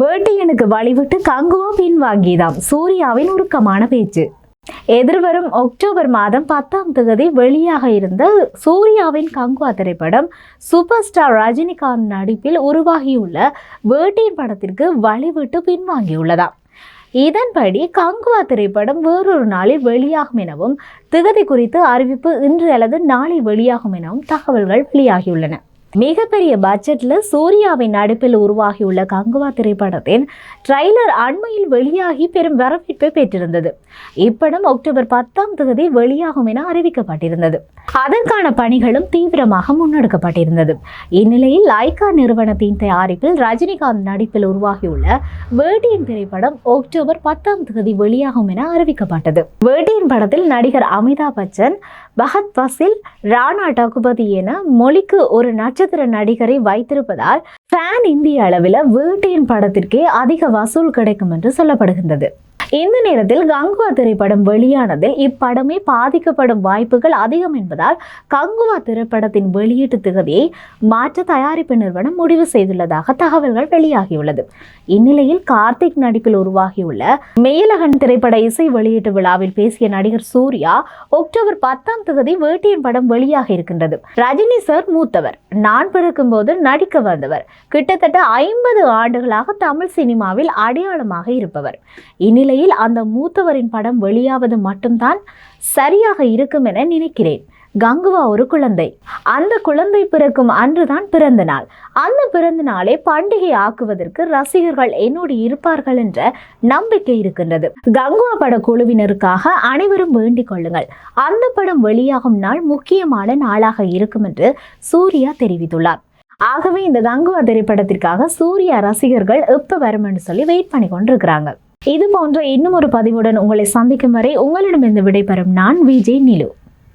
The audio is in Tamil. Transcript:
வேட்டியனுக்கு வழிவிட்டு கங்குவா பின்வாங்கியதாம். சூர்யாவின் உருக்கமான பேச்சு. எதிர்வரும் அக்டோபர் மாதம் பத்தாம் தேதி வெளியாக இருந்த சூர்யாவின் கங்குவா திரைப்படம் சூப்பர் ஸ்டார் ரஜினிகாந்த் நடிப்பில் உருவாகியுள்ள வேட்டியின் படத்திற்கு வழிவிட்டு பின்வாங்கியுள்ளதாம். இதன்படி கங்குவா திரைப்படம் வேறொரு நாளில் வெளியாகும் எனவும் திகதி குறித்து அறிவிப்பு இன்று அல்லது நாளை வெளியாகும் எனவும் தகவல்கள் வெளியாகியுள்ளன. மிகப்பெரிய பட்ஜெட்ல சூர்யாவின் நடிப்பில் உருவாகியுள்ள கங்குவா திரைப்படத்தின் ட்ரைலர் அண்மையில் வெளியாகி பெரும் வரவேற்பை பெற்றிருந்தது. இப்படம் அக்டோபர் பத்தாம் தேதி வெளியாகும் என அறிவிக்கப்பட்டிருந்தது. அதற்கான பணிகளும் தீவிரமாக முன்னெடுக்கப்பட்டிருந்தது. இந்நிலையில் லைகா நிறுவனத்தின் தயாரிப்பில் ரஜினிகாந்த் நடிப்பில் உருவாகியுள்ள வேட்டியின் திரைப்படம் அக்டோபர் பத்தாம் தேதி வெளியாகும் என அறிவிக்கப்பட்டது. வேட்டியின் படத்தில் நடிகர் அமிதாப் பச்சன் பகத் பசில் ராணா டகுபதி என மொழிக்கு ஒரு நட்சத்திர நடிகரை வைத்திருப்பதால் ஃபேன் இந்திய அளவில் வேட்டையின் படத்திற்கே அதிக வசூல் கிடைக்கும் என்று சொல்லப்படுகின்றது. இந்த நேரத்தில் கங்குவா திரைப்படம் வெளியானதில் இப்படமே பாதிக்கப்படும் வாய்ப்புகள் அதிகம் என்பதால் கங்குவா திரைப்படத்தின் வெளியீட்டு திகதியை மாற்ற தயாரிப்பு நிறுவனம் முடிவு செய்துள்ளதாக தகவல்கள் வெளியாகியுள்ளது. இந்நிலையில் கார்த்திக் நடிப்பில் உருவாகியுள்ள மேலகன் திரைப்பட இசை வெளியீட்டு விழாவில் பேசிய நடிகர் சூர்யா அக்டோபர் பத்தாம் தேதி வேட்டையின் படம் வெளியாக இருக்கின்றது. ரஜினி சார் மூத்தவர். நான் பிறக்கும்போது நடிக்க வந்தவர். கிட்டத்தட்ட ஐம்பது ஆண்டுகளாக தமிழ் சினிமாவில் அடையாளமாக இருப்பவர். வேளையில் அந்த மூத்தவரின் படம் வெளியாவது மட்டும்தான் சரியாக இருக்கும் என நினைக்கிறேன். கங்குவா ஒரு குழந்தை. அந்த குழந்தை பிறக்கும் அன்றுதான் பிறந்த நாள். அந்த பிறந்த நாளை பண்டிகை ஆக்குவதற்கு ரசிகர்கள் என்னோடு இருப்பார்கள் என்ற நம்பிக்கை இருக்கின்றது. கங்குவா பட குழுவினருக்காக அனைவரும் வேண்டிக் கொள்ளுங்கள். அந்த படம் வெளியாகும் நாள் முக்கியமான நாளாக இருக்கும் என்று சூர்யா தெரிவித்துள்ளார். ஆகவே இந்த கங்குவா திரைப்படத்திற்காக சூர்யா ரசிகர்கள் எப்ப வரும்னு சொல்லி வெயிட் பண்ணி கொண்டிருக்கிறாங்க இது போன்ற இன்னும் ஒரு பதிவுடன் உங்களை சந்திக்கும் வரை உங்களிடமிருந்து விடைபெறும் நான் விஜய் நிலு.